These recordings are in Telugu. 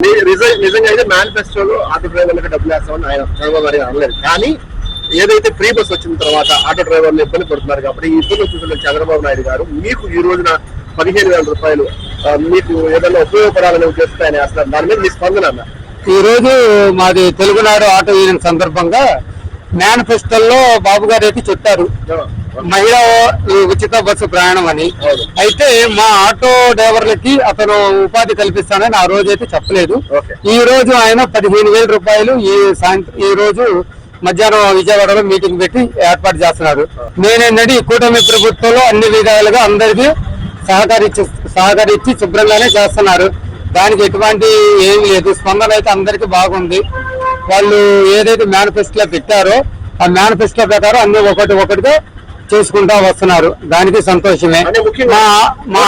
నిజంగా అయితే మేనిఫెస్టోలో ఆటో డ్రైవర్లకు డబ్బులు వేస్తామని ఆయన చంద్రబాబు గారు అనలేదు. కానీ ఏదైతే ఫ్రీ బస్ వచ్చిన తర్వాత ఆటో డ్రైవర్లు ఇబ్బంది పడుతున్నారు కాబట్టి ఈ ఇబ్బంది చూసిన చంద్రబాబు నాయుడు గారు మీకు ఈ రోజున పదిహేను వేల రూపాయలు మీకు ఏదైనా ఉపయోగపడాలని ఉద్దేశంతో ఆయన వేస్తున్నారు. దాని మీద మీ స్పందన అన్న. ఈ రోజు మాది తెలుగునాడు ఆటో యూనియన్ సందర్భంగా మేనిఫెస్టోలో బాబు గారు అయితే చెప్పారు. మహిళా ఉచిత బస్సు ప్రయాణం అని. అయితే మా ఆటో డ్రైవర్లకి అతను ఉపాధి కల్పిస్తానని ఆ రోజు అయితే చెప్పలేదు. ఈ రోజు ఆయన పదిహేను వేల రూపాయలు ఈ సాయంత్రం ఈ రోజు మధ్యాహ్నం విజయవాడలో మీటింగ్ పెట్టి ఏర్పాటు చేస్తున్నారు. నేనేంటంటే ఈ కూటమి ప్రభుత్వంలో అన్ని విధాలుగా అందరికీ సహకరించి సహకరించి శుభ్రంగానే చేస్తున్నారు. దానికి ఎటువంటి ఏమి లేదు. స్పందన అయితే అందరికీ బాగుంది. వాళ్ళు ఏదైతే మేనిఫెస్టోలో పెట్టారో ఆ మేనిఫెస్టో ప్రకారం అన్ని ఒకటి ఒకటిగా చేసుకుంటా వస్తున్నారు. దానికి సంతోషమే. మా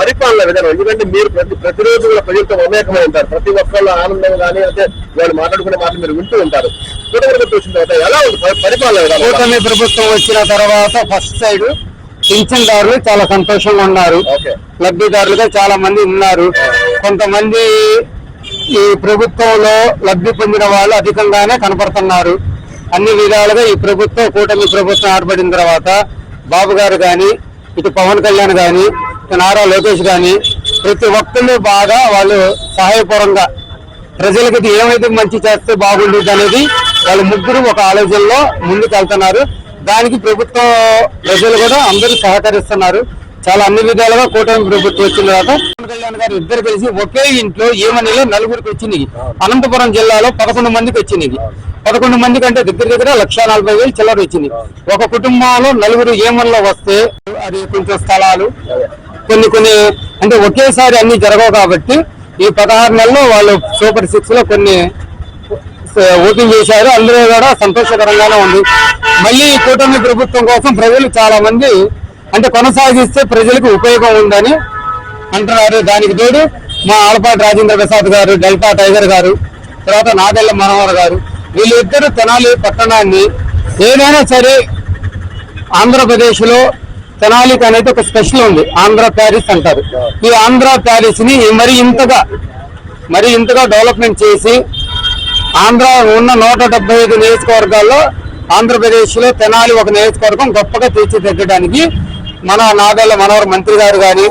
పరిపాలన విధానం ఎందుకంటే మీరు ప్రతి ప్రతిరోజు కూడా ప్రజలతో మమేకమై ఉంటారు. ప్రతి ఒక్కళ్ళు ఆనందం కానీ అంటే వాళ్ళు మాట్లాడుకునే మాటలు మీరు వింటూ ఉంటారు. ఎలా ఉంది పరిపాలన కూటమి ప్రభుత్వం వచ్చిన తర్వాత ఫస్ట్ సైడ్ పింఛన్దారులు చాలా సంతోషంగా ఉన్నారు. లబ్ధిదారులుగా చాలా మంది ఉన్నారు. కొంతమంది ఈ ప్రభుత్వంలో లబ్ధి పొందిన వాళ్ళు అధికంగానే కనపడుతున్నారు. అన్ని విధాలుగా ఈ ప్రభుత్వం కూటమి ప్రభుత్వం ఏర్పడిన తర్వాత బాబు గారు కానీ ఇటు పవన్ కళ్యాణ్ కానీ ఇటు నారా లోకేష్ కానీ ప్రతి ఒక్కళ్ళు బాగా వాళ్ళు సహాయపరంగా ప్రజలకి ఏమైతే మంచి చేస్తే బాగుండేది అనేది వాళ్ళు ముగ్గురు ఒక ఆలోచనలో ముందుకు వెళ్తున్నారు దానికి ప్రభుత్వం ప్రజలు కూడా అందరూ సహకరిస్తున్నారు. చాలా అన్ని విధాలుగా కూటమి ప్రభుత్వం వచ్చిన తర్వాత పవన్ కళ్యాణ్ గారు ఇద్దరు కలిసి ఒకే ఇంట్లో ఏమనిలో నలుగురికి వచ్చినాయి అనంతపురం జిల్లాలో పదకొండు మందికి వచ్చింది పదకొండు మంది కంటే దగ్గర దగ్గర లక్ష నలభై వేలు చిల్లర వచ్చింది ఒక కుటుంబంలో నలుగురు ఏమన్లో వస్తే అది కొంచెం స్థలాలు కొన్ని కొన్ని అంటే ఒకేసారి అన్ని జరగవు కాబట్టి ఈ పదహారు నెలల్లో వాళ్ళు సూపర్ సిక్స్లో కొన్ని ఓటింగ్ చేశారు. అందులో కూడా సంతోషకరంగానే ఉంది. మళ్ళీ కూటమి ప్రభుత్వం కోసం ప్రజలు చాలా మంది అంటే కొనసాగిస్తే ప్రజలకు ఉపయోగం ఉందని అంటున్నారు. దానికి తోడు మా ఆలపాటి రాజేంద్ర ప్రసాద్ గారు డెల్టా టైగర్ గారు తర్వాత నాగల్ల మనోహర్ గారు వీళ్ళిద్దరు తెనాలి పట్టణాన్ని ఏదైనా సరే ఆంధ్రప్రదేశ్లో తెనాలికి అనేది ఒక స్పెషల్ ఉంది. ఆంధ్ర ప్యారిస్ అంటారు. ఈ ఆంధ్ర ప్యారిస్ని మరి ఇంతగా మరి ఇంతగా డెవలప్మెంట్ చేసి ఆంధ్ర ఉన్న నూట డెబ్బై ఐదు నియోజకవర్గాల్లో ఆంధ్రప్రదేశ్లో తెనాలి ఒక నియోజకవర్గం గొప్పగా తీర్చిదిద్దడానికి మన నాదెల్ల మనవర మంత్రి గారు కానీ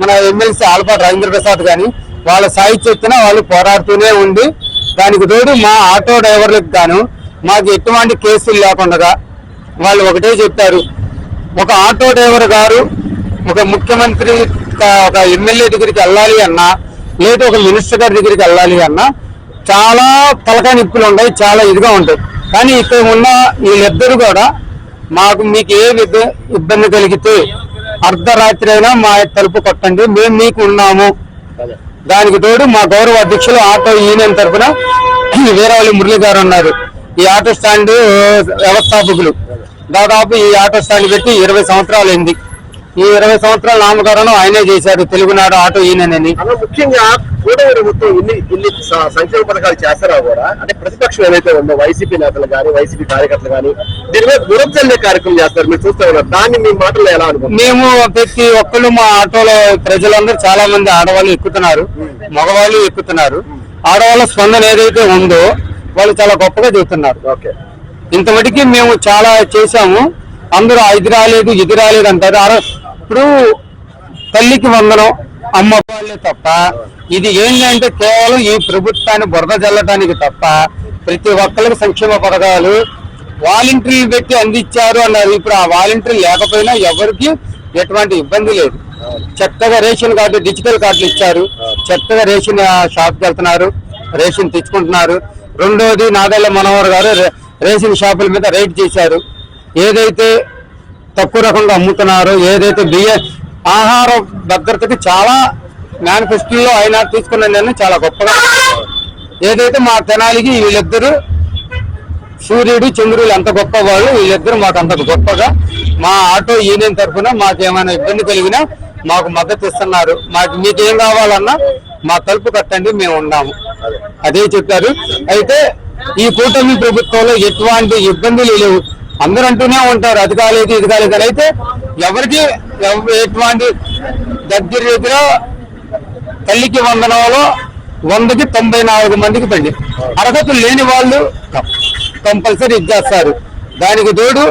మన ఎమ్మెల్సీ ఆలపాటి రవీంద్ర ప్రసాద్ కానీ వాళ్ళ సాహిత్యత్తున వాళ్ళు పోరాడుతూనే ఉండి దానికి తోడు మా ఆటో డ్రైవర్లకు గాను మాకు ఎటువంటి కేసులు లేకుండా వాళ్ళు ఒకటే చెప్పారు. ఒక ఆటో డ్రైవర్ గారు ఒక ముఖ్యమంత్రి ఒక ఎమ్మెల్యే దగ్గరికి వెళ్ళాలి అన్నా లేదా ఒక మినిస్టర్ గారి దగ్గరికి వెళ్ళాలి అన్నా చాలా తలకా నిప్పులు ఉంటాయి చాలా ఇదిగా ఉంటాయి. కానీ ఇక్కడ ఉన్న వీళ్ళిద్దరు కూడా మాకు మీకు ఏ విధ- ఇబ్బంది కలిగితే అర్ధరాత్రి అయినా మా తలుపు కొట్టండి మేము మీకు ఉన్నాము. దానికి తోడు మా గౌరవ అధ్యక్షులు ఆటో యూనియన్ తరఫున వీరవల్లి మురళి గారు ఉన్నారు. ఈ ఆటో స్టాండ్ వ్యవస్థాపకులు. దాదాపు ఈ ఆటో స్టాండ్ పెట్టి ఇరవై సంవత్సరాలు అయింది ఈ ఇరవై సంవత్సరాల నామకరణం ఆయనే చేశారు తెలుగునాడు ఆటో అలా ముఖ్యంగా కూటమి ప్రభుత్వం ఇన్ని ఇన్ని సంక్షేమ పథకాలు చేస్తారా కూడా? అంటే ప్రతిపక్షం ఏదైతే ఉందో వైసీపీ నేతలు కానీ వైసీపీ కార్యకర్తలు కానీ దీని మీద గురచల్లే కార్యక్రమం చేస్తారు మీరు చూస్తే ఉన్నారు. దాన్ని మీ మాటల్లో ఎలా అనుకుంటున్నారు? మేము ప్రతి ఒక్కళ్ళు మా ఆటోలో ప్రజలందరూ చాలా మంది ఆడవాళ్ళు ఎక్కుతున్నారు మగవాళ్ళు ఎక్కుతున్నారు. ఆడవాళ్ళ స్పందన ఏదైతే ఉందో వాళ్ళు చాలా గొప్పగా చెబుతున్నారు. ఓకే. ఇంత మటుకి మేము చాలా చేశాము. అందరూ ఇది రాలేదు ఇది రాలేదు అంటారు. ఇప్పుడు తల్లికి వందనం అమ్మ వాళ్ళే తప్ప ఇది ఏంటంటే కేవలం ఈ ప్రభుత్వాన్ని బురద జల్లటానికి తప్ప ప్రతి ఒక్కరికి సంక్షేమ పథకాలు వాలంటీర్లు పెట్టి అందించారు అన్నారు. ఇప్పుడు ఆ వాలంటీర్ లేకపోయినా ఎవరికి ఎటువంటి ఇబ్బంది లేదు. చక్కగా రేషన్ కార్డు డిజిటల్ కార్డులు ఇచ్చారు. చక్కగా రేషన్ షాప్కి వెళ్తున్నారు. రేషన్ తెచ్చుకుంటున్నారు. రెండోది నాదల్ల మనోహర్ గారు రేషన్ షాపుల మీద రైడ్ చేశారు. ఏదైతే తక్కువ రకంగా అమ్ముతున్నారో. ఏదైతే బియ్య ఆహార భద్రతకి చాలా మేనిఫెస్టోలో ఆయన తీసుకున్న నిర్ణయం చాలా గొప్పగా ఏదైతే మా తెనాలికి వీళ్ళిద్దరూ సూర్యుడు చంద్రుడు ఎంత గొప్ప వాళ్ళు వీళ్ళిద్దరు మాకు అంత గొప్పగా మా ఆటో యూనియన్ తరఫున మాకు ఏమైనా ఇబ్బంది కలిగినా మాకు మద్దతు ఇస్తున్నారు. మాకు మీకు ఏం కావాలన్నా మా తలుపు కట్టండి మేము ఉన్నాము. అదే చెప్పారు. అయితే ఈ కూటమి ప్రభుత్వంలో ఎటువంటి ఇబ్బందులు లేవు. అందరూ అంటూనే ఉంటారు అది కాలేదు ఇది కాలేదు అని అయితే ఎవరికి ఎటువంటి దగ్గర దగ్గర తల్లికి వందనంలో వందకి తొంభై నాలుగు మందికి బండి అర్హత లేని వాళ్ళు కంపల్సరీ ఇచ్చేస్తారు దానికి తోడు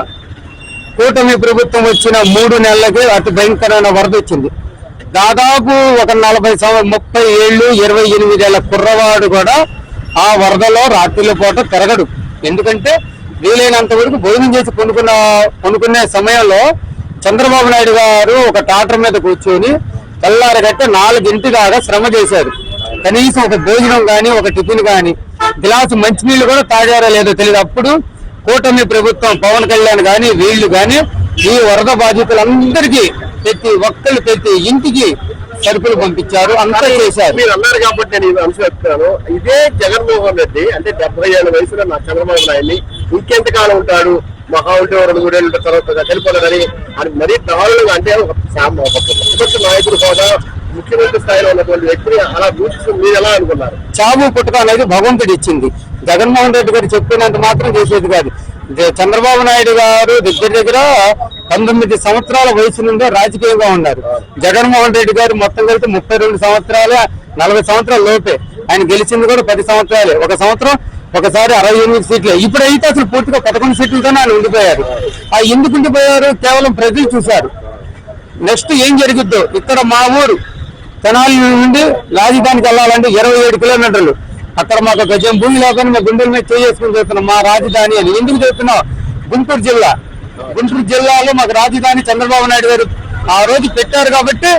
కూటమి ప్రభుత్వం వచ్చిన మూడు నెలలకి అతి భయంకరమైన వరద వచ్చింది. దాదాపు ఒక నలభై సంవత్సరం ముప్పై ఏళ్ళు ఇరవై ఎనిమిదేళ్ళ కుర్రవాడు కూడా ఆ వరదలో రాత్రిలో పూట తిరగడు ఎందుకంటే వీలైనంత వరకు భోజనం చేసి కొనుక్కున్న కొనుక్కునే సమయంలో చంద్రబాబు నాయుడు గారు ఒక టాటర్ మీద కూర్చొని తెల్లారగట్ట నాలుగింటి దాకా శ్రమ చేశారు. కనీసం ఒక భోజనం గాని ఒక టిఫిన్ గాని గ్లాసు మంచినీళ్ళు కూడా తాగారో లేదో తెలియదు. అప్పుడు కూటమి ప్రభుత్వం పవన్ కళ్యాణ్ గాని వీళ్ళు గాని ఈ వరద బాధితులందరికీ ప్రతి ఒక్కళ్ళు ప్రతి ఇంటికి సరుకులు పంపించారు అంతా చేశారు. మీరు అన్నారు కాబట్టి నేను అంశం చెప్తున్నాను. ఇదే జగన్మోహన్ రెడ్డి అంటే డెబ్బై ఏళ్ళ వయసులో నా చంద్రబాబు నాయుడిని ఇంకెంతకాలం ఉంటాడు? మహా ఉంటే రెండు మూడేళ్ళు తర్వాత చనిపోతాడని అని మరీ దారుణంగా అంటే ఒక ప్రతిపక్ష నాయకుడు కూడా ముఖ్యమంత్రి స్థాయిలో ఉన్నటువంటి వ్యక్తిని అలా దూషిస్తూ మీరు ఎలా అనుకున్నారు? చావు పుట్టుక అనేది భగవంతుడు ఇచ్చింది. జగన్మోహన్ రెడ్డి గారు చెప్పినంత మాత్రం చేసేది కాదు. చంద్రబాబు నాయుడు గారు దగ్గర దగ్గర పంతొమ్మిది సంవత్సరాల వయసు నుండే రాజకీయంగా ఉన్నారు. జగన్మోహన్ రెడ్డి గారు మొత్తం కలిసి ముప్పై రెండు సంవత్సరాలే నలభై సంవత్సరాల లోపే. ఆయన గెలిచింది కూడా పది సంవత్సరాలే. ఒక సంవత్సరం ఒకసారి అరవై ఎనిమిది సీట్లు. ఇప్పుడైతే అసలు పూర్తిగా పదకొండు సీట్లతోనే ఆయన ఉండిపోయారు. ఆ ఎందుకు ఉండిపోయారు? కేవలం ప్రజలు చూశారు. నెక్స్ట్ ఏం జరుగుద్దో? ఇక్కడ మా ఊరు తెనాలి నుండి రాజధానికి వెళ్ళాలంటే ఇరవై ఏడు కిలోమీటర్లు. అక్కడ మాకు గజం భూమి లేకుండా మా గుండెల మీద చేసుకుని చెప్తున్నాం మా రాజధాని అని. ఎందుకు చెప్తున్నాం గుంటూరు జిల్లా. గుంటూరు జిల్లాలో మాకు రాజధాని చంద్రబాబు నాయుడు గారు ఆ రోజు పెట్టారు కాబట్టి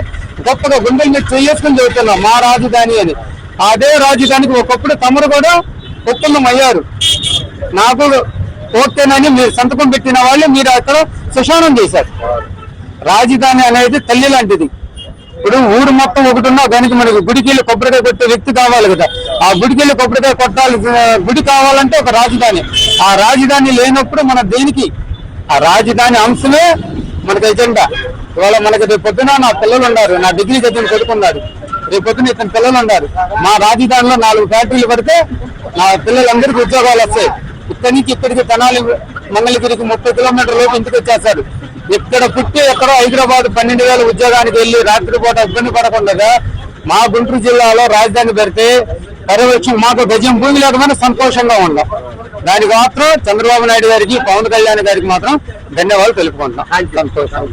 గొప్పగా గుండెల మీద చేసుకుని చెబుతున్నాం మా రాజధాని అని. అదే రాజధానికి ఒకప్పుడు తమరు కూడా ఒప్పందం అయ్యారు. నాకు ఓకేనని మీరు సంతకం పెట్టిన వాళ్ళు మీరు అక్కడ సుశానం చేశారు. రాజధాని అనేది తల్లి లాంటిది. ఇప్పుడు ఊరు మొత్తం ఒకటి ఉన్నా దానికి మనకి గుడికెళ్ళి కొబ్బరికాయ కొట్టే వ్యక్తి కావాలి కదా. ఆ గుడికెళ్ళి కొబ్బరికాయ కొట్టాలి గుడి కావాలంటే ఒక రాజధాని. ఆ రాజధాని లేనప్పుడు మన దేనికి? ఆ రాజధాని అంశమే మనకి ఎజెండా. ఇవాళ మనకి రేపు పొద్దున నా పిల్లలు ఉన్నారు నా డిగ్రీ చదివిన కొడుకున్నారు రేపు ఇతని పిల్లలు ఉన్నారు. మా రాజధానిలో నాలుగు ఫ్యాక్టరీలు పడితే నా పిల్లలందరికీ ఉద్యోగాలు వస్తాయి. ఇక్కడి నుంచి ఇక్కడికి తెనాలి మంగళగిరికి ముప్పై కిలోమీటర్ల లోపు ఇంటికి వచ్చేస్తారు. ఇక్కడ పుట్టి ఎక్కడో హైదరాబాద్ పన్నెండు వేల ఉద్యోగానికి వెళ్ళి రాత్రిపూట ఇబ్బంది పడకుండా మా గుంటూరు జిల్లాలో రాజధాని పెడితే పర్యవేక్షణ మాకు గజం భూమి లేకపోయినా సంతోషంగా ఉందాం దానికి మాత్రం చంద్రబాబు నాయుడు గారికి పవన్ కళ్యాణ్ గారికి మాత్రం ధన్యవాదాలు తెలుపుకుంటున్నాం. సంతోషం.